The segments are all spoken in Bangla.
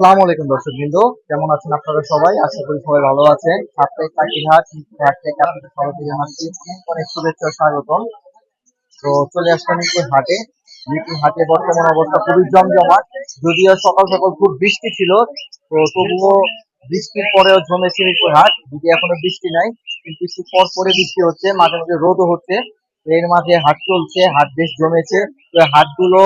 আসসালামু আলাইকুম দর্শক বিন্দু কেমন আছেন আপনারা সবাই? আশা করি সবাই ভালো আছেন। সাপ্তাহিক হাট থেকে আপনাদের সবাইকে জানাচ্ছি। অনেক শুভেচ্ছা স্বাগতম। তো চলে আসলাম মিরপুর হাটে। মিরপুর হাটে বর্তমান অবস্থা খুবই জমজমাট, যদিও সকাল সকাল খুব বৃষ্টি ছিল, তো তবুও বৃষ্টির পরেও জমেছে মিরপুর হাট। যদি এখনও বৃষ্টি নাই, কিন্তু একটু পর পরে বৃষ্টি হচ্ছে, মাঝে মাঝে রোদও হচ্ছে। এর মাঝে হাট চলছে, হাট বেশ জমেছে। তো হাটগুলো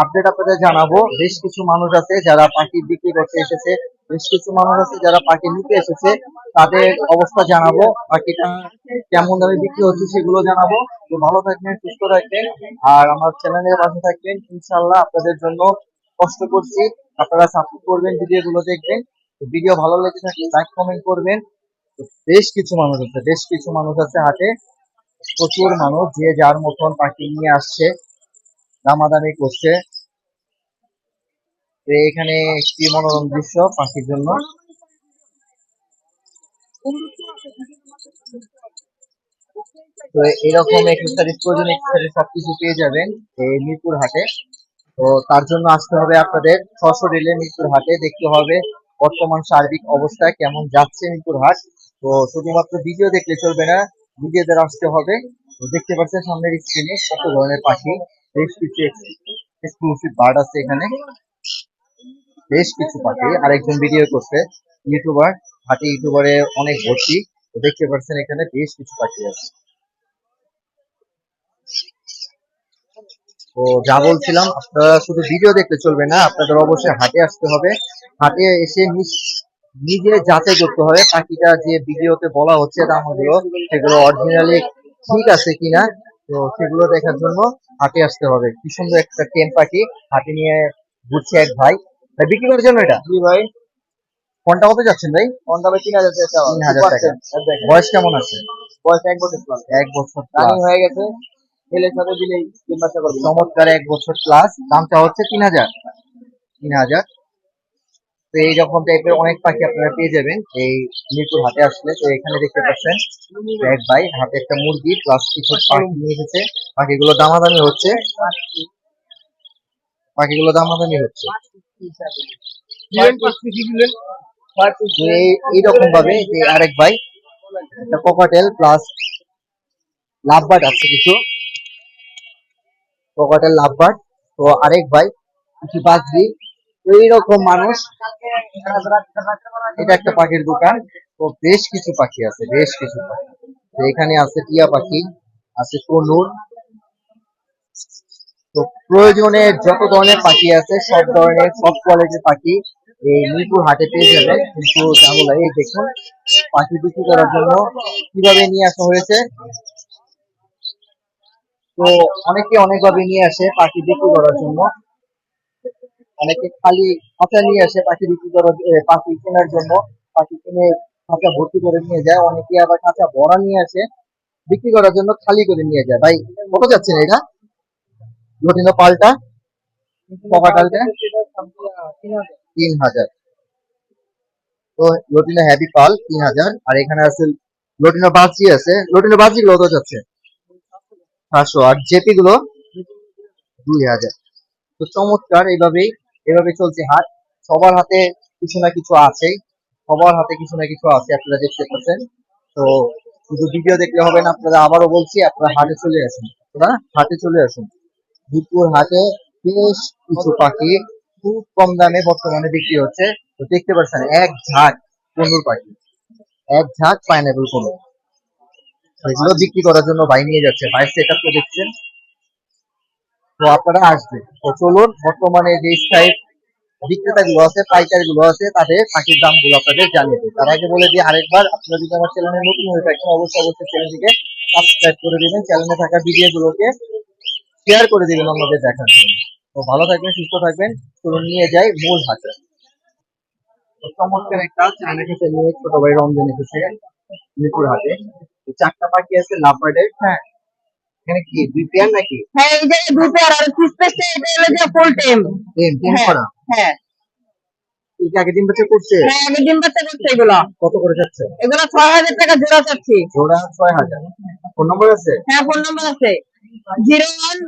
আপডেট আপনাদের জানাব। বেশ কিছু মানুষ আছে যারা পাখি বিক্রি করতে এসেছে। বেশ কিছু মানুষ আছে যারা পাখি নিতে এসেছে। তাদের অবস্থা জানাব। পাখিটা কেমন দামে বিক্রি হচ্ছে সেগুলো জানাব। তো ভালো থাকবেন, সুস্থ থাকবেন। আর আমার চ্যানেলের পাশে থাকবেন। ইনশাল্লাহ আপনাদের জন্য কষ্ট করছি। আপনারা সাপোর্ট করবেন ভিডিও গুলো দেখবেন ভিডিও ভালো লেগে থাকলে লাইক কমেন্ট করবেন বেশ কিছু মানুষ আছে, বেশ কিছু মানুষ আছে হাতে। প্রচুর মানুষ যে যার মতন পাখি নিয়ে আসছে। দামাদামি করছে। এখানে একটি মনোরম দৃশ্য পাখির জন্য। তো এরকম এক্সেসরিজ প্রয়োজনীয় এক্সেসরিজ সবকিছু পেয়ে যাবেন এই মিরপুর হাটে। তো তার জন্য আসতে হবে আপনাদের সশরীরে মিরপুর হাটে। দেখতে হবে বর্তমান সার্বিক অবস্থা কেমন যাচ্ছে মিরপুর হাট। তো শুধুমাত্র ভিডিও দেখলে চলবে না নিজেদের আসতে হবে। দেখতে পাচ্ছেন সামনের স্ক্রিনে কত ধরনের পাখি। বেশ কিছু এক্সক্লুসিভ বার্ড আছে এখানে। বেশ কিছু পাখি। আরেকজন ভিডিও করছে। ইউটিউবার হাটে ইউটিউবারে অনেক ভর্তি। তো দেখতে পাচ্ছেন এখানে বেশ কিছু পাখি আছে। তো যা বলছিলাম, আপনারা শুধু ভিডিও দেখতে চলবে না, আপনাদের অবশ্যই হাটে আসতে হবে। হাটে এসে নিজে যাচাই করতে হবে পাখিটা যে ভিডিওতে বলা হচ্ছে দামগুলো সেগুলো অরিজিনালি ঠিক আছে কিনা। তো সেগুলো দেখার জন্য হাটে আসতে হবে। কি সুন্দর একটা টেন পাখি হাটে নিয়ে ঘুরছে এক ভাই। ভাই বিক্রি করার জন্য এটা? জি ভাই। কোনটা কত যাচ্ছেন ভাই? কোনটা ভাই তিন হাজার টাকা। তিন হাজার টাকা। বয়স কেমন আছে? বয়স এক বছর প্লাস এক বছর রানিং হয়ে গেছে। ছেলের সাথে দিলেই তিন বাচ্চা চমৎকার এক বছর প্লাস দামটা হচ্ছে তিন হাজার। তিন হাজার। তো এইরকম টাইপের অনেক পাখি আপনারা পেয়ে যাবেন। এই মিরপুর হাটে আসলে তো এখানে দেখতে পাচ্ছেন এক ভাই হাতে একটা মুরগি প্লাস কিছু পাখি নিয়ে এসেছে। পাখিগুলো দামাদামি হচ্ছে। পাখিগুলো দামাদামি হচ্ছে। এইরকম ভাবে যে আরেক ভাই একটা কোকাটেল প্লাস লাভবার্ড আছে কিছু। Cockatiel lovebird. তো আরেক ভাই কিছু বাজরি। এইরকম মানুষ। এটা একটা পাখির দোকান। তো বেশ কিছু পাখি আছে, বেশ কিছু পাখি। এখানে আছে টিয়া পাখি, আছে কনুর। তো প্রয়োজনে যত ধরনের পাখি আছে, সব ধরনের সব কোয়ালিটির পাখি এই মিরপুর হাটে পেয়ে যাবে। কিন্তু তাহলে এই দেখুন, পাখি বিক্রি করার জন্য কীভাবে নিয়ে আসা হয়েছে? তো অনেকে অনেকভাবে নিয়ে আসে পাখি বিক্রি করার জন্য। অনেকে খালি খাঁচা নিয়ে আসে পাখি বিক্রি করার পাখি কেনার জন্য, পাখি কিনে খাঁচা ভর্তি করে নিয়ে যায়। অনেকে আবার খাঁচা ভরা নিয়ে আসে বিক্রি করার জন্য খালি করে নিয়ে যায়। ভাই, কত যাচ্ছে না এটা? লটিনো পাল্টা? পকাটালটা? তিন হাজার। তো লটিনো হ্যাভি পাল, তিন হাজার। আর এখানে আছে, লটিনো বাজি আছে। লটিনো বাজি গুলো যাচ্ছে? পাঁচশো আর জেপি গুলো দুই হাজার। তো চমৎকার, এইভাবেই এভাবে চলছে হাট। সবার হাতে কিছু না কিছু আছেই। সবার হাতে কিছু না কিছু আছে, আপনারা দেখতে পাচ্ছেন। তো শুধু ভিডিও দেখলে হবে না, আপনারা আবারও বলছি, আপনারা হাটে চলে আসুন। হাটে চলে আসুন। দুপুর হাটে বেশ কিছু পাখি খুব কম দামে বর্তমানে বিক্রি হচ্ছে। তো দেখতে পাচ্ছেন, এক ঝাঁক পনেরো পাখি। এক ঝাঁক পাইনাপেল কোনো এগুলো বিক্রি করার জন্য ভাই নিয়ে যাচ্ছে। ভাই সেট দেখছেন। তো আপনারা আসবেন তো চলুন, বর্তমানে যে স্থায়ী বিক্রেতা গুলো আছে পাইকারি গুলো আছে, তাদের পাখির দামগুলো আপনাদের জানিয়ে দেয় তার আগে বলে দিই, আরেকবার আপনারা যদি আমার চ্যানেলে নতুন হয়ে থাকেন, অবশ্যই অবশ্যই চ্যানেলটিকে সাবস্ক্রাইব করে দিবেন। চ্যানেলে থাকা ভিডিও গুলোকে শেয়ার করে দিবেন আমাদের দেখার জন্য। তো ভালো থাকবেন, সুস্থ থাকবেন। চলুন নিয়ে যাই মূল হাতে। চমৎকার একটা চায়না খেতে নিয়ে ছোট ভাই রমজান এসেছে মিরপুর হাটে। চারটা পাখি আছে লাভ বার্ডের হ্যাঁ। এখানে কি দুই পেয়ার নাকি? হ্যাঁ এই যে দুই পেয়ার আর পিসপেসটা এটা হলো যে ফুল টেম টেম টেম করা? হ্যাঁ। এই আগে ডিম বাচ্চা করছে? হ্যাঁ আমি ডিম বাচ্চা করছি এগুলো। কত করে যাচ্ছে? এগুলো ছয় হাজার টাকা জোড়া চাচ্ছি। জোড়া ছয় হাজার। ফোন নম্বর আছে? হ্যাঁ ফোন নাম্বার আছে। Zero one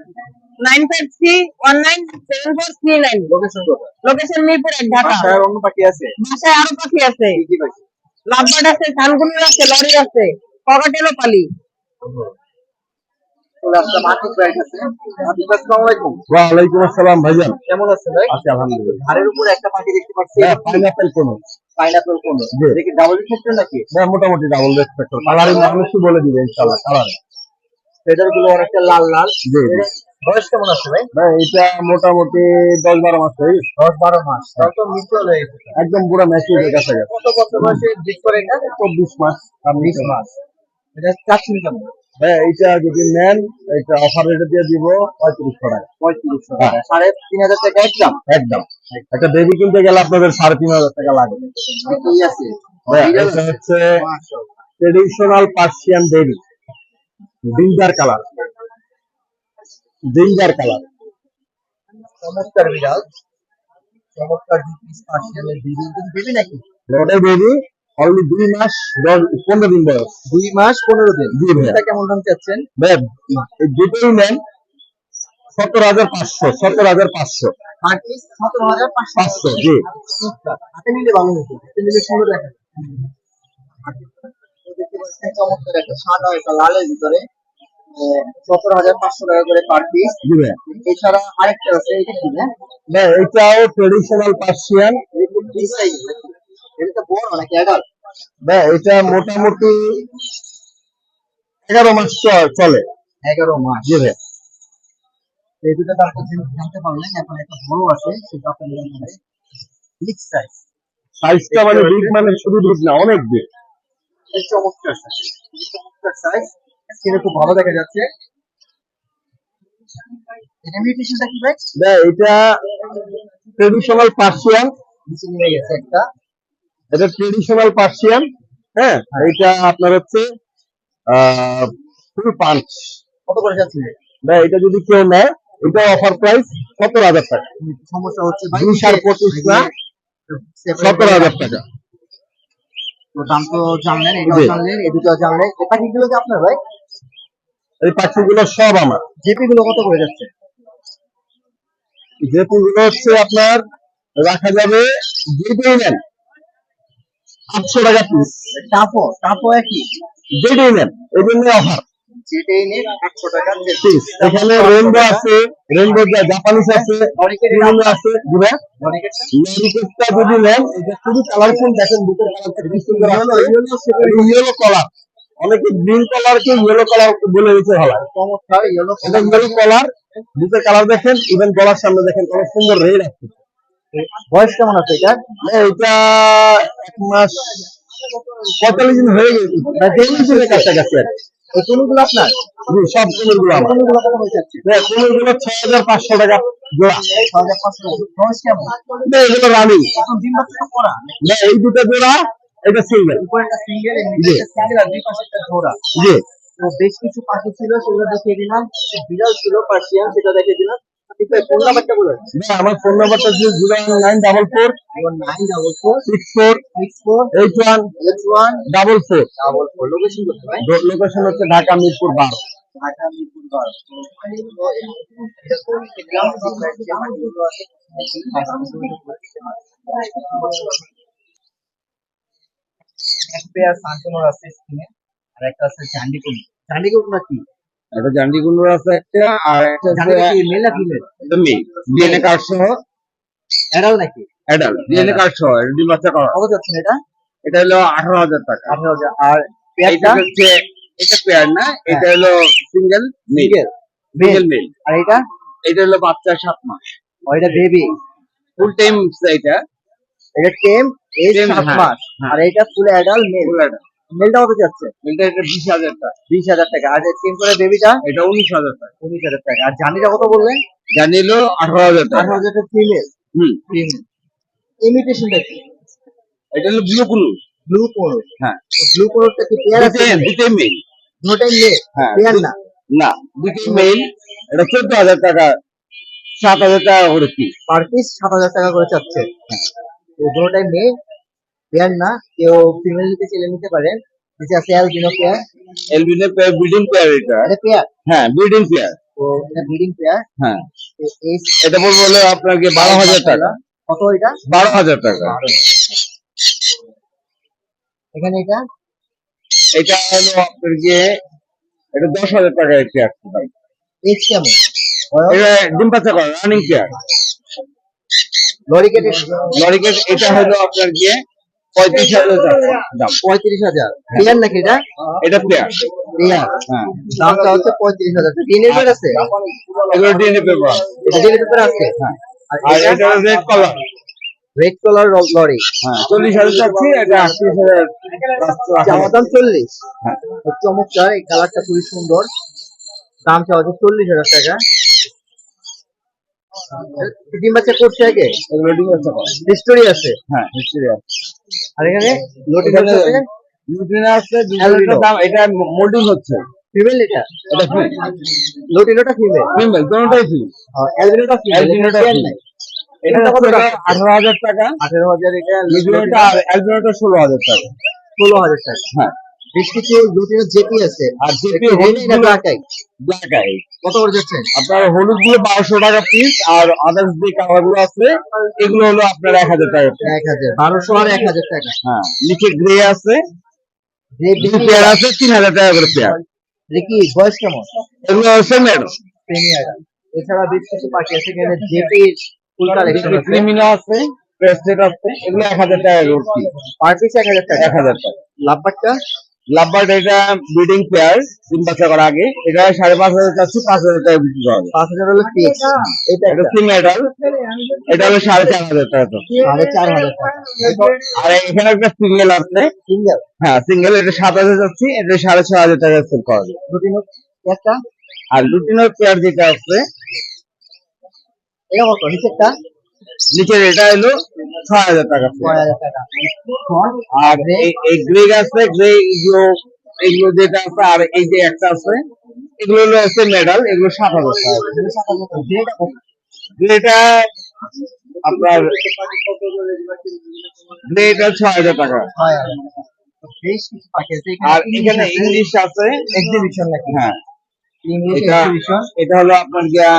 nine five three one nine seven four three nine. Location location Mirpur এক ঢাকা। বাসায় আর অন্য পাখি আছে? বাসায় আরও পাখি আছে। লাভবার্ড আছে সানগুলোর আছে লরি আছে ককাটেলও পালি। ওয়ালাইকুম আসসালাম ভাইজান। কেমন আছেন ভাই? আছি আলহামদুলিল্লাহ। ঘাড়ের উপরে একটা পাখি দেখতে পাচ্ছি। পাইনাপেল কোন। পাইনাপল কোন। দেখি ডাবল ক্ষেত্রে নাকি? হ্যাঁ মোটামুটি ডাবল কালারিং মানুষ বলে দিবে ইনশাআল্লাহ কালার। ফেদারগুলো অনেকটা লাল লাল। বয়স কেমন আছে ভাই? ভাই এটা মোটামুটি দশ বারো মাস। দশ বারো মাস। হয়ে। একদম পুরো ম্যাচিউর গেছে। কত বছর বয়সে বিট করে এটা? চব্বিশ মাস বিশ মাস। এটা চাচ্ছেন কেমন? হ্যাঁ এইটা যদি নেন এটা অফার রেটে দিয়ে দিব পঁয়ত্রিশশো টাকা। পঁয়ত্রিশশো টাকা। সাড়ে তিন হাজার টাকা একদম? একদম। একটা বেবি কিনতে গেলে আপনাদের সাড়ে তিন হাজার টাকা আছে? হ্যাঁ, এটা হচ্ছে traditional Persian baby ginger colour ginger colour চমৎকার বিড়াল। চমৎকার দুই পিস পার্সিয়ানের বেবি বেবি নাকি? ওটাই বেবি অলরেডি দুই মাস দশ পনেরো দিন বয়স। দুই মাস পনেরো দিন। জি ভাইয়া। এটা কেমন দাম চাচ্ছেন? ভাই দুটোই নেন সত্তর হাজার পাঁচশো সত্তর হাজার পাঁচশো। সতেরো হাজার পাঁচশো। জি। চমৎকার। হাতে নিলে ভালো হতো হাতে নিলে সুন্দর দেখা চমৎকার একটা সাদা একটা লালের ভিতরে সতেরো হাজার পাঁচশো টাকা করে পার পিস এছাড়া আরেকটা আছে এটা কি না এটাও ট্রেডিশনাল পার্সিয়ান এটা মোটামুটি এগারো মাস চলে এগারো মাস। জি ভাই। এই দুটো দাম তো জানতে পারলেন এখন একটা বড় আছে সেটা আপনাদের বিগ সাইজ সাইজটা মানে বিগ মানে শুধু বিগ না অনেক বিগ এই চমৎকার সাইজ চমৎকার সাইজ স্ক্রিনে খুব ভালো দেখা যাচ্ছে। এটা ট্রেডিশনাল পার্সিয়ান নিচে গেছে একটা। এটা ট্রেডিশনাল পার্সিয়ান হ্যাঁ? এটা আপনার হচ্ছে ফুল পাঞ্চ কত করে যাচ্ছে? ভাই এটা যদি কেউ নেয় এটা অফার প্রাইস সত্তর হাজার টাকা। সমস্যা হচ্ছে দুই সার পঁচিশ না সত্তর হাজার টাকা। তো দাম তো জানলেন এটাও জানলেন এই দুটো জানলেন এই পাখিগুলো কি আপনার ভাই? এই পাখিগুলো সব আমার। জেপি গুলো কত করে যাচ্ছে? যেগুলো হচ্ছে আপনার রাখা যাবে যেটাই নেন আটশো টাকা পিস একই। যেটাই নেন অফার যেটাই নিন একশো টাকা পিস এখানে রেনবো আছে রেনবো জাপানিস আছে আছে। দিবে? অনেকেরটা লরিকেটটা যদি নেন এটা খুবই কালারফুল দেখেন বুকের কালারটা খুবই সুন্দর ইয়েলো কালার অনেকে গ্রিন কালারকে ইয়েলো কালার বলে দিতে এটা ইয়েলো কালার কালার দেখেন ইভেন গলার সামনে দেখেন অনেক সুন্দর রেড আছে। বয়স কেমন আছে এটা? এটা এক মাস পঁয়তাল্লিশ দিন হয়ে গেছে। দিনের কাছাকাছি আর। কোনগুলো আপনার? সব কোনগুলো কত হ্যাঁ, ছয় হাজার পাঁচশো টাকা জোড়া ছয় হাজার পাঁচশো বয়স কেমন? এগুলো রানিং। এখন দিন বাচ্চা করা না এই দুটো জোড়া এটা সিঙ্গেল সিঙ্গেল জি। সিঙ্গেল আর দুই পাশে একটা জোড়া জি। বেশ কিছু পাখি ছিল সেগুলো দেখিয়ে দিলাম। বিড়াল ছিল পার্সিয়ান সেটা দেখিয়ে দিলাম। ঠিক আছে ফোন নাম্বারটা বলে না, আমার ফোন নাম্বারটা হচ্ছে zero nine double four nine double four six four six four eight one eight one double four double four location location হচ্ছে ঢাকা মিরপুর বার। ঢাকা মিরপুর একটা আছে চান্ডিকুল চান্ডিকুল না কি? একটা জান্ডিগুলোর আছে একটা আর একটা মেল না ফিমেল মেয়ে। ডিএনএ কার্ড সহ। এরাও নাকি? অ্যাডাল্ট ডিএনএ কার্ড সহ ডিম বাচ্চা করা। কত যাচ্ছেন এটা? এটা হলো আঠারো হাজার টাকা। আঠারো হাজার। আর এটা পেয়ারটা হচ্ছে এটা পেয়ার না এটা হলো সিঙ্গেল সিঙ্গেল সিঙ্গেল মেল আর এটা? এটা হলো বাচ্চা সাত মাস। ও, এটা বেবি ফুল টাইম এটা এটা টেম সাত হ্যাঁ, মাস। হ্যাঁ। আর এটা ফুল অ্যাডাল্ট মেল ফুল এটা মেলটা কত যাচ্ছে? এটা এটা বিশ হাজার টাকা। বিশ হাজার টাকা। আর টেম করে বেবিটা এটা উনিশ হাজার টাকা। উনিশ হাজার টাকা। আর জানিটা কত বললেন? জানি হলো আঠারো হাজার টাকা। আঠারো হাজার টাকা ফিমেল হুম। ফিমেল ইমিটেশনটা কি? এটা হলো ব্লু কুলু ব্লু কোনোর হ্যাঁ। ব্লু কোনোরটা কি পেয়ার আছে? দুটোই দুটোই মেল দুটাই মেল হ্যাঁ। পেয়ার না? না। দুটোই মেল এটা চোদ্দ হাজার টাকা। সাত হাজার টাকা করে পিস পার পিস সাত হাজার টাকা করে চাচ্ছে। তো দুটোটাই মেয়ে পেয়ার না কেউ ফিমেল নিতে ছেলে নিতে পারেন নিচে আছে অ্যালবিনো পেয়ার এলবিনের পেয়ার ব্রিডিং পেয়ার এটা। এটা পেয়ার হ্যাঁ ব্রিডিং পেয়ার তো এটা ব্রিডিং পেয়ার হ্যাঁ। এটা বলব হলো আপনাকে বারো হাজার টাকা। কত এটা? বারো হাজার টাকা। এখানে এটা? এটা হলো আপনার গিয়ে এটা দশ হাজার টাকা একটি আসতে পারে এজ কেমন এটা ডিম পাচা করে রানিং পেয়ার লরিকেট লরিকেট এটা হলো আপনার গিয়ে পঁয়ত্রিশ হাজার। দাম। পঁয়ত্রিশ হাজার। পেয়ার নাকি এটা? এটা পেয়ার পেয়ার হ্যাঁ। দামটা হচ্ছে পঁয়ত্রিশ হাজার। ডিএনএ পেয়ার আছে? এগুলো ডিএনএ পেপার এটা ডিএনএ পেপার আছে? হ্যাঁ। আর আর এটা? এটা red colour red colour lory হ্যাঁ। চল্লিশ হাজার চাচ্ছি এটা আটত্রিশ হাজার চাওয়া দাম চল্লিশ। হ্যাঁ। চমৎকার এই কালারটা খুবই সুন্দর। দাম চাওয়া হচ্ছে চল্লিশ হাজার টাকা। ডিম বাচ্চা করছে আগে? ডিম করে। হিস্টোরি আছে। হ্যাঁ হিস্ট্রি আছে। আর এখানে লোটি আছে দুদিনে আছে Albino। দুদিনের দাম এটা মোল্ডিং হচ্ছে। ফিমেল এটা? এটা ফিমেল। লোটিনোটা ফিমেল? ফিমেল দুটোটাই ফিমেল। অ্যালবিনোটা ফিমেল অ্যালবিনোটা female। এটা কত টাকা? আঠারো হাজার টাকা। এটা লিবিওটা আর অ্যালবিনোটা ষোলো হাজার টাকা। ষোলো হাজার টাকা। হ্যাঁ। বেশ কিছু লুটিনো জেপি আছে? আর জেপি হলুদ রেড এটা ব্ল্যাক আই ব্ল্যাক আই কত করে যাচ্ছে? আপনার হলুদগুলো বারোশো টাকা পিস আর আদার্স যে কালারগুলো আছে এগুলো হলো আপনার এক হাজার টাকা। এক হাজার। বারোশো আর এক হাজার টাকা। হ্যাঁ নিচে গ্রে আছে। পেয়ার আছে তিন হাজার টাকা করে পেয়ার দেখি বয়স কেমন? এগুলো মেড প্রিমিয়ার এছাড়া বেশ কিছু পাখি আছে এখানে জেপির ফুল কালেকশন আছে। ক্রিমিনা আছে প্রেস্টেড আছে এগুলো এক হাজার টাকা piece। পার পিস এক হাজার টাকা। এক হাজার টাকা। লাভবারটা লাভবার্ড এটা ব্রিডিং পেয়ার তিন বাচ্চা করার আগে। এটা সাড়ে পাঁচ হাজার চাচ্ছি পাঁচ হাজার টাকা বিক্রি করা পাঁচ হাজার হলো ফিক্স এটা এটা একটা সিম মেটাল এটা হলো সাড়ে চার হাজার টাকা তো। সাড়ে চার হাজার টাকা। আর এখানে একটা সিঙ্গেল আছে। সিঙ্গেল হ্যাঁ সিঙ্গেল এটা সাত হাজার যাচ্ছি এটা সাড়ে ছয় হাজার টাকা সেল করা একটা? আর লুটিনোর পেয়ার যেটা আছে এটা কত? নিচেরটা? নিচের এটা হলো ছয় হাজার টাকা ছয় হাজার টাকা। আর এই- গ্রে আছে গ্রে এগুলো এগুলো যেটা আছে আর এই যে একটা আছে এগুলো হলো হচ্ছে মেডাল এগুলো সাত হাজার টাকা? গ্রেটা আপনার গ্রেটা ছয় হাজার টাকা। আছে। আর এখানে ইংলিশ আছে। এক্সিবিশন নাকি? হ্যাঁ। এটা হলো আপনার গিয়া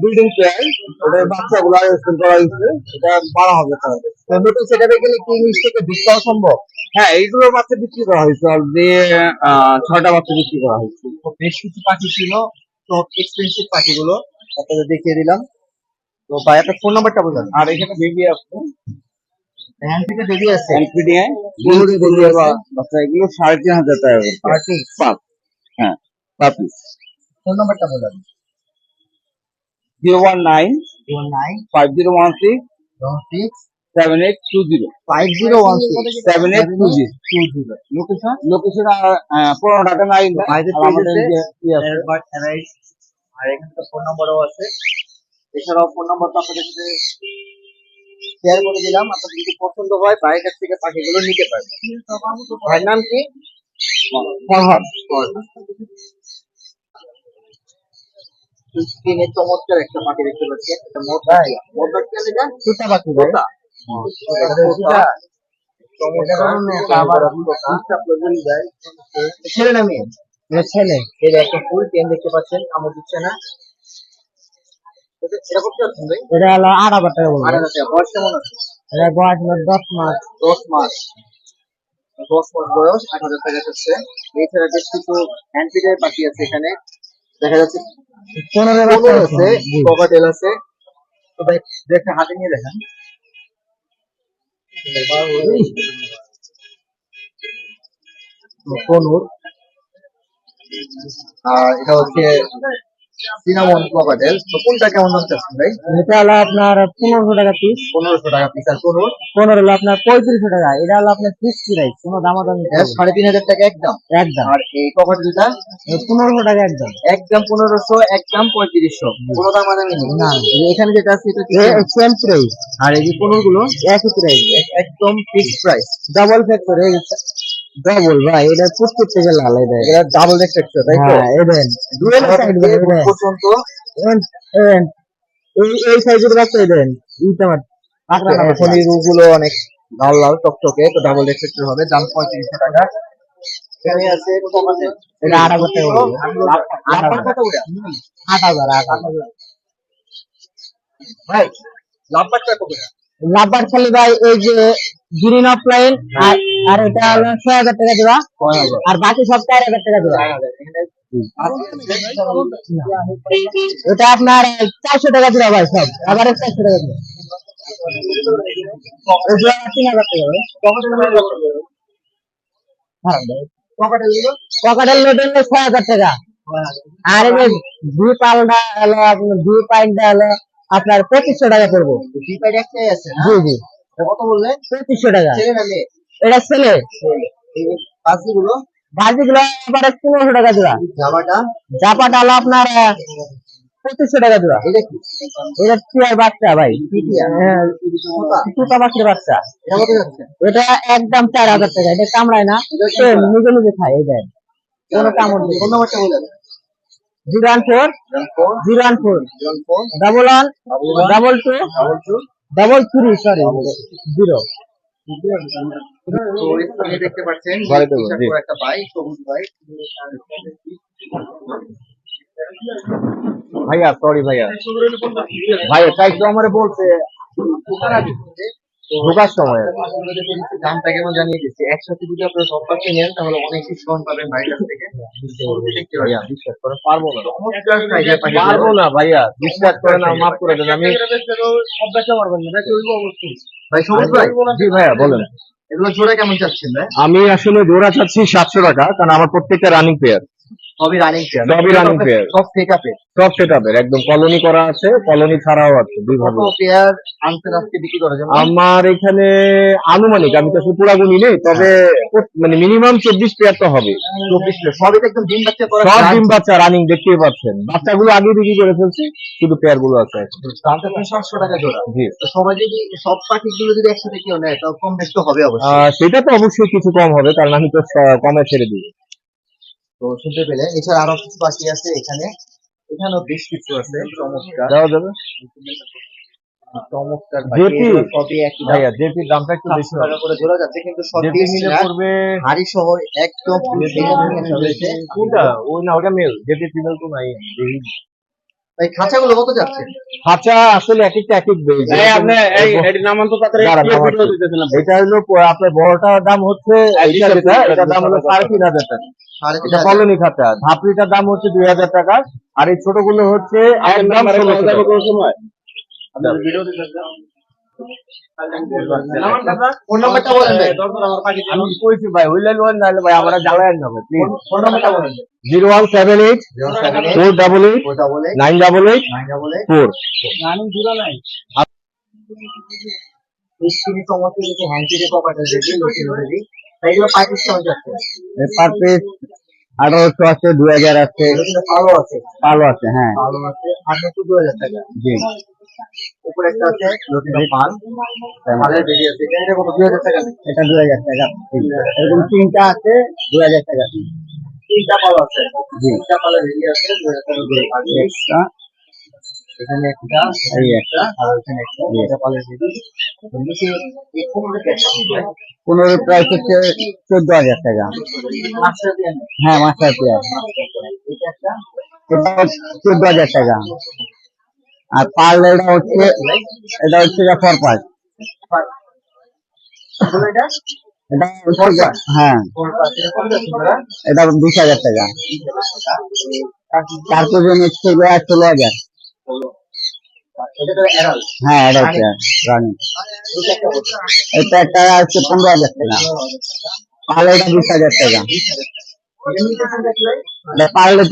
বিল্ডিং পেয়ার ওটা বাচ্চাগুলো স্কুল করা হয়েছে এটা বারো হাজার টাকা করে। তো নতুন সেটাপে গেলে কি ইংলিশ থেকে পাওয়া সম্ভব? হ্যাঁ এইগুলো বাচ্চা বিক্রি করা হয়েছে। অলরেডি ছয়টা বাচ্চা বিক্রি করা হয়েছে। তো বেশ কিছু পাখি ছিল সব এক্সপেন্সিভ পাখিগুলো আপনাদের দেখিয়ে দিলাম। তো ভাই আপনার ফোন নাম্বারটা বলুন আর এখানে বেবি আছে। হ্যান্ড থেকে বেরিয়ে আছে। এনপিডিআই বাচ্চা এগুলো সাড়ে তিন হাজার টাকা পার্টি পাঁচ হ্যাঁ পার পিস ফোন নাম্বারটা বলুন zero one nine zero nine five zero one six six seven eight two zero five zero one six seven eight two zero two zero location location পনেরো টাকা নাই আর এখানে তো ফোন নাম্বারও আছে। এছাড়াও ফোন নাম্বার তো আপনাদের সাথে শেয়ার করে দিলাম। আপনাদের যদি পছন্দ হয় বাইরের কাছ থেকে পাখিগুলো নিতে পারবেন। ভাইয়ের নাম কি? ফরহাদ স্ক্রিনে চমৎকার একটা পাখি দেখতে পাচ্ছি। এটা মোটা মোটা কি এটা সুতা পাখি মোটা। ছেলে না মেয়ে? ছেলে। ছেলে একটা ফুল পেন দেখতে পাচ্ছেন কামড় দিচ্ছে না। এটা হলো আট হাজার টাকা বলব বয়স কেমন আছে? এটা বয়স হলো দশ মাস। দশ মাস। দশ মাস বয়স আট হাজার টাকা যাচ্ছে। এছাড়া বেশ কিছু হ্যান্ডপিডের পাখি আছে এখানে। দেখা যাচ্ছে বাচ্চা আছে ককাটেল আছে। তো ভাই দু হাতে নিয়ে দেখান। কনুর আর এটা হচ্ছে সিনামন ক্রোকোডাইল তো কোনটা কেমন দাম চাচ্ছেন ভাই? এটা হলো আপনার পনেরোশো টাকা পিস পনেরোশো টাকা পিস আর কনুর পনেরো হলো আপনার পঁয়ত্রিশশো টাকা। এটা হলো আপনার প্রাইস কোনো দামাদামি এটা সাড়ে তিন হাজার টাকা একদম। একদম। আর এই পনেরোশো টাকা একদম। একদম পনেরোশো একদম পঁয়ত্রিশশো। কোনো নেই। না। এখানে যেটা আছে এটা সেম প্রাইস আর এই যে পনেরো গুলো একই প্রাইস একদম fixed price double factor double ভাই এটা প্রস্তুত থেকে লাল এটা এটা ডাবল রেস্ট্রিকশন তাই তো? হ্যাঁ এদেন দুয়ের সাইড ভাই পর্যন্ত। এই এই সাইজের বাচ্চা এদেন ইটা মার পাকড়া না এখন এই রুগুলো অনেক লাল লাল টকটকে তো ডাবল রেস্ট্রিকশন হবে। দাম পঁয়ত্রিশশো টাকা। এখানে আছে আছে। এটা আট হাজার টাকা পড়বে। আট হাজার টাকা ওটা আট হাজার আট হাজার। ভাই লাভবারটা কত? করে লাভবার খালি ভাই এই যে গ্রিন অফলাইন আর আর এটা হলো ছয় হাজার টাকা দেওয়া। আর বাকি সব চার হাজার টাকা দেওয়া। এটা আপনার চারশো টাকা দিবা ভাই সব। আবার চারশো টাকা দিবা এগুলো আমার তিন হাজার টাকা পকেটের লোড ছয় হাজার টাকা। আর এই দুই পালটা হলো আপনার দুই পাইন্টটা হলো আপনার পঁচিশশো টাকা পড়ব জি জি। কত বললেন পঁচিশশো টাকা। এটা ছেলে? পাঁচগুলো আবার পনেরোশো টাকা দেওয়া জামাটা? জাপাটা হলো আপনার পঁচিশশো টাকা দেওয়া এটা কি? টিয়ার বাচ্চা ভাই। পিটিয়া? হ্যাঁ, সুতা? বাচ্চা। এটা একদম চার হাজার টাকা। এটা কামড়ায় না। নিজে নিজে খায় এই দেয় কোনো কামড় নেই। ফোন নাম্বারটা বলে zero one four? Zero one four? Double one? Double two? Double two? Double three sorry zero. তো স্ক্রিনে দেখতে পাচ্ছেন ঘরে দেবো, টি-শার্ট জি। পরা একটা বাইক সবুজ বাইক ভাইয়া সরি ভাইয়া ভাইয়া তাই তো আমার বলছে ঢোকার সময় দামটা কেমন জানিয়ে দিচ্ছি একসাথে যদি আপনারা সব পাশে নেন তাহলে অনেক ডিসকাউন্ট পাবেন বাইরের থেকে দেখতে ভাইয়া পাচ্ছেন। বিশ্বাস করে পারব না চমৎকার size এর পাখি পারবগুলো। না ভাইয়া বিশ্বাস করে না মাফ করে দেন আমি ভাই সবুজ ভাই? জি ভাইয়া বলেন। এগুলো জোড়া কেমন চাচ্ছেন ভাই? আমি আসলে জোড়া চাচ্ছি সাতশো টাকা কারণ আমার প্রত্যেকটা রানিং পেয়ার সবই রানিং পেয়ার সবই running pair। সব ঠিক সব সেট একদম কলোনি করা আছে কলোনি ছাড়াও আছে দুই কত ভাবে পেয়ার আনতে আজকে বিক্রি করা যাবে আমার এখানে আনুমানিক আমি তো পুরা গুনি নেই তবে মানে মিনিমাম চব্বিশ পেয়ার তো হবে। চব্বিশ পেয়ার সবই একদম ডিম বাচ্চা করা সব ডিম বাচ্চা রানিং দেখতেই পাচ্ছেন। বাচ্চাগুলো আগে বিক্রি করে ফেলছি শুধু পেয়ারগুলো আছে। টাকা জোড়া। জি। তো সবাই যদি সব পাখিগুলো যদি একসাথে কেউ নেয় তাও কম বেশ তো হবে অবশ্যই। সেটা তো অবশ্যই কিছু কম হবে কারণ আমি তো কমে ছেড়ে দিই। তো শুনতে পেলে। এছাড়া আরও কিছু পাখি আছে এখানে। এখানেও বেশ কিছু আছে। চমৎকার। দেওয়া যাবে চমৎকার জেপি? সবই একই ভাইয়া জেপির দামটা একটু বেশি টাকা করে জোড়া যাচ্ছে কিন্তু সব জেপি মিলে পড়বে হাড়ি সহ একদম full figure নিয়ে আসা হয়েছে। কোনটা? ওই না ওটা মেল জেপি ফিমেল তো নাই। ভাই খাঁচাগুলো কত যাচ্ছে? খাঁচা আসলে এক একটা এক এক বেজ এটা হলো আপনার বড়টার দাম হচ্ছে এইটা যেটা দাম হলো টাকা। কলোনি খাঁচা ধাপড়িটার দাম হচ্ছে দুই হাজার টাকা আর এই হচ্ছে একদম zero one seven eight zero seven eight four double eight nine double eight four. স্ক্রিনে এগুলো পাইপিস কেমন যাচ্ছে পার পিস আঠারোশো আছে দুই হাজার আছে। ভালো আছে। ভালো আছে হ্যাঁ। ভালো আছে। হাজার টাকা। জি। উপরে একটা আছে লতিনো পান পালের বেরিয়ে আছে। এটা কত? দুই হাজার টাকা। এটা দুই হাজার টাকা। এরকম তিনটা আছে দুই হাজার টাকা। তিনটা পাল আছে। তিনটা পালের বেরিয়ে আছে দুই হাজার টাকা। করে আর একটা এখানে একটা এই একটা আর এখানে একটা এটা পালের নিচে এই কোমরের একটা পনেরো প্রাইস হচ্ছে চোদ্দ হাজার টাকা। হ্যাঁ মাস্টার পেয়ার এটা চোদ্দ হাজার টাকা। আর পার্ল এটা হচ্ছে এটা হচ্ছে ফর তারপরে এটা হ্যাঁ। এটা বিশ হাজার টাকা। চার কেজি হচ্ছে গিয়ে ষোলো হাজার। অ্যাডাল্ট হ্যাঁ রানি এটা একটা পনেরো হাজার টাকা। পারলে এটা বিশ হাজার টাকা। এটা পারলে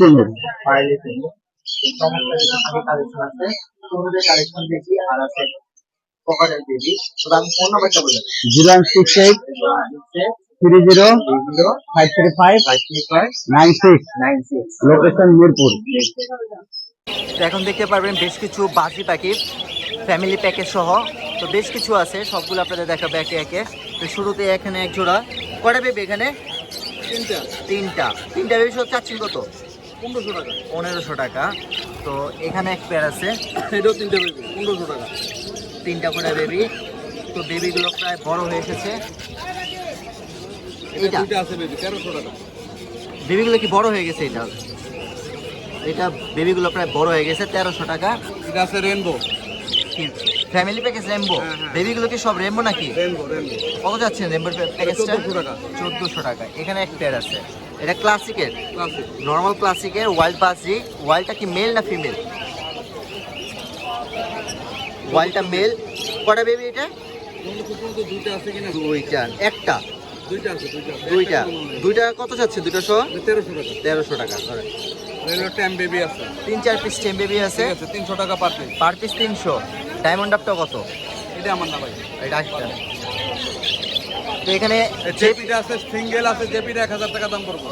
zero six eight three zero five three five five three five nine six. Nine six. Location Mirpur. তো এখন দেখতে পারবেন বেশ কিছু বাজি পাখি ফ্যামিলি প্যাকেজ সহ। তো বেশ কিছু আছে সবগুলো আপনাদের দেখাবো একে একে। তো শুরুতে এখানে এক জোড়া। কটা বেবি এখানে? তিনটা। তিনটা। তিনটা বেবি সব চাচ্ছেন কত? পনেরোশো টাকা। পনেরোশো টাকা। তো এখানে এক পেয়ার আছে। এটাও তিনটে বেবি পনেরোশো টাকা। তিনটা করে বেবি তো বেবিগুলো প্রায় বড় হয়ে এসেছে। এটা আছে বেবি তেরোশো টাকা। বেবিগুলো কি বড় হয়ে গেছে এটা এটা বেবিগুলো প্রায় বড় হয়ে গেছে তেরোশো টাকা। এটা আছে রেনবো ফ্যামিলি প্যাকেজ রেমবো। বেবিগুলো কি সব রেমবো নাকি? কত যাচ্ছেন রেমবোর প্যাকেজটা 1400 টাকা। চোদ্দোশো টাকা। এখানে এক পেয়ার আছে। এটা ক্লাসিকের নর্মাল ক্লাসিকের ওয়াইল্ড পাসি ওয়াইল্ডটা কি মেল না ফিমেল ওয়াইল্ডটা মেল কটা বেবি এটা? দুইটা। একটা? দুইটা দুইটা কত যাচ্ছে? দুইটা সহ? তেরোশো টাকা। তেরোশো টাকা রেলের ট্যাম বেবি আছে। তিন চার পিস টেম বেবি আছে। আছে তিনশো টাকা পার পিস পার পিস তিনশো। ডায়মন্ড আপটা কত? এটা আমার না ভাই। এটা একটা তো এখানে জেপিটা আছে সিঙ্গেল আছে জেপিটা এক হাজার টাকা দাম পড়ব।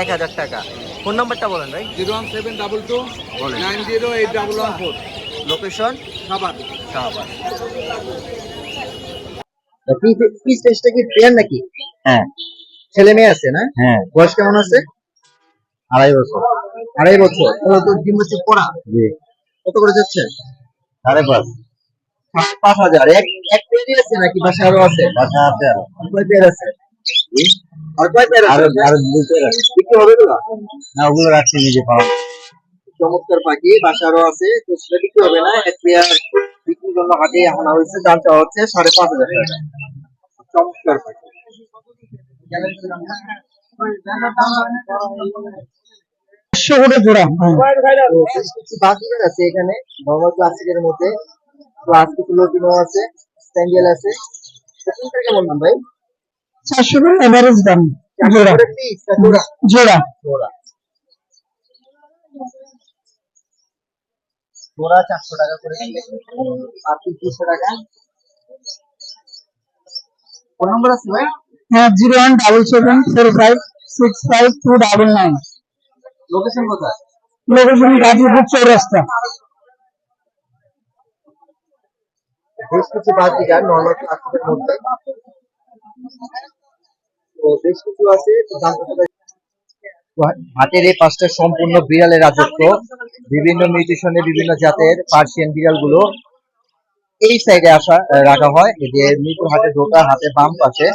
এক হাজার টাকা। ফোন নাম্বারটা বলেন ভাই। Zero one seven double two বলেন। Nine zero eight double one four. Location খাবার শাহবাগ পিস টেস্টটা কি পেয়ার নাকি? হ্যাঁ। ছেলে মেয়ে আছে না? হ্যাঁ। বয়স কেমন আছে? আড়াই বছর। আড়াই বছর। ও তো ডিম হচ্ছে পড়া। জি। কত করে যাচ্ছে? সাড়ে পাঁচ। পাঁচ হাজার। এক এক পেয়ারই আছে নাকি? বাসা আরও আছে? বাসা আছে আরও। কয় পেয়ার আছে? আর কয় পেয়ার আছে? আরও দুটো আছে। বিক্রি হবে এগুলো না ওগুলো রাখছি নিজে পাওয়া। চমৎকার পাখি বাসা আরও আছে। তো সেটা বিক্রি হবে না। এক পেয়ার বিক্রির জন্য হাটে আনা হয়েছে। দাম চাওয়া হচ্ছে সাড়ে পাঁচ হাজার টাকা। চমৎকার পাখি। পাঁচশো করে জোড়া কিছু আছে এখানে নর্মাল ক্লাসিকের মধ্যে। কিছু লোটিনো আছে স্ট্যান্ডেল আছে। কেমন দাম ভাই? চারশো করে এভারেজ দাম। জোড়া। জোড়া? জোড়া। চারশো টাকা করে আর দুশো টাকা। ফোন নম্বর আছে ভাই? হ্যাঁ zero one double seven four five six five two double nine. Location কোথায়? লোকেশন গাজীপুর চৌরাস্তা। বেশ কিছু বাজিকার নর্মাল ক্লাসিকের মধ্যে। তো বেশ কিছু আছে হাটের এই পাঁচটা সম্পূর্ণ বিড়ালের রাজত্ব বিভিন্ন মিউটেশনে বিভিন্ন জাতের পার্সিয়ান বিড়ালগুলো এই সাইডে আসা রাখা হয়। যে মিরপুর হাটে ঢোকা হাতে বাম পাশে।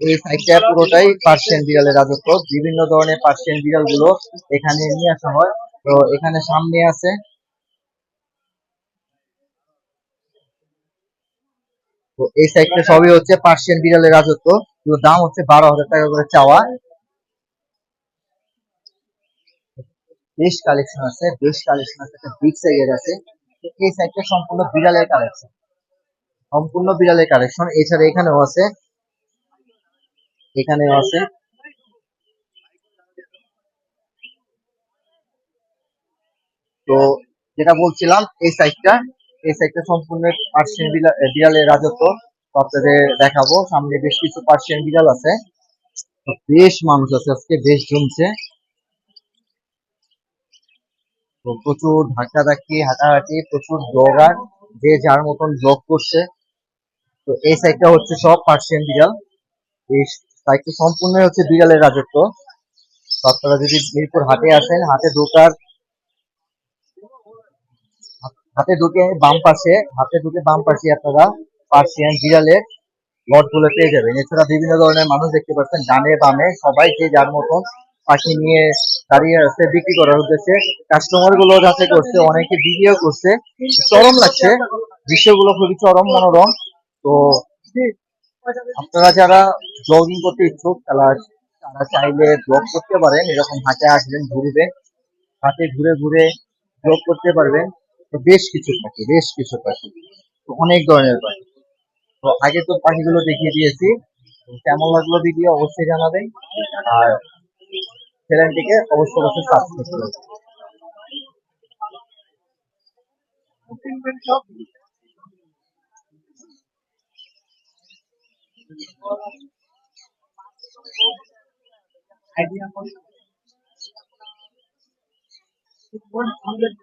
এই সাইডটা পুরোটাই পার্সিয়ান বিড়ালের রাজত্ব। বিভিন্ন ধরনের পার্সিয়ান বিড়ালগুলো এখানে নিয়ে আসা হয়। তো এখানে সামনে আছে। তো এই সাইডটা সবই হচ্ছে পার্সিয়ান বিড়ালের রাজত্ব। তো দাম হচ্ছে বারো হাজার টাকা করে চাওয়া। বেশ কালেকশন আছে, বেশ কালেকশন আছে, একটা বিগ সাইজের আছে। এই সাইডটা সম্পূর্ণ বিড়ালের কালেকশন সম্পূর্ণ বিড়ালের কালেকশন এছাড়া এখানেও আছে এখানেও আছে। তো যেটা বলছিলাম এই সাইডটা এই সাইডটা সম্পূর্ণ পার্সিয়ান বিড়ালের রাজত্ব। আপনাদের দেখাবো সামনে বেশ কিছু পার্সিয়ান বিড়াল আছে। বেশ মানুষ আছে আজকে বেশ জমছে। তো প্রচুর ধাক্কা ধাক্কি হাঁটাহাঁটি প্রচুর ব্লগার যে যার মতন ব্লগ করছে। তো এই সাইডটা হচ্ছে সব পার্সিয়ান বিড়াল। এই সাইডটা সম্পূর্ণ হচ্ছে বিড়ালের রাজত্ব। আপনারা যদি মিরপুর হাটে আসেন, হাটে ঢোকার হাতে ঢুকে বাম পাশে হাতে ঢুকে বাম পাশে আপনারা পার্সিয়ান বিড়ালের লটগুলো পেয়ে যাবেন। এছাড়া বিভিন্ন ধরনের মানুষ দেখতে পাচ্ছেন, ডানে বামে সবাই যে যার মতন পাখি নিয়ে দাঁড়িয়ে আছে, বিক্রি করার উদ্দেশ্যে। কাস্টমারগুলো যাতে করছে, অনেকে ভিডিও করছে। চরম লাগছে। দৃশ্যগুলো খুবই চরম, মনোরম। তো আপনারা যারা ব্লগিং করতে ইচ্ছুক তারা তারা চাইলে ব্লগ করতে পারেন এরকম হাটে আসবেন ঘুরবেন হাতে ঘুরে ঘুরে ব্লগ করতে পারবেন। তো তো বেশ কিছু পাখি বেশ কিছু পাখি। তো অনেক ধরনের পাখি। তো আগে তো পাখিগুলো দেখিয়ে দিয়েছি। কেমন লাগল ভিডিও অবশ্যই জানাবেন। আর চ্যানেলটিকে অবশ্যই অবশ্যই সাবস্ক্রাইব করবেন। idea for it. It won't hundred.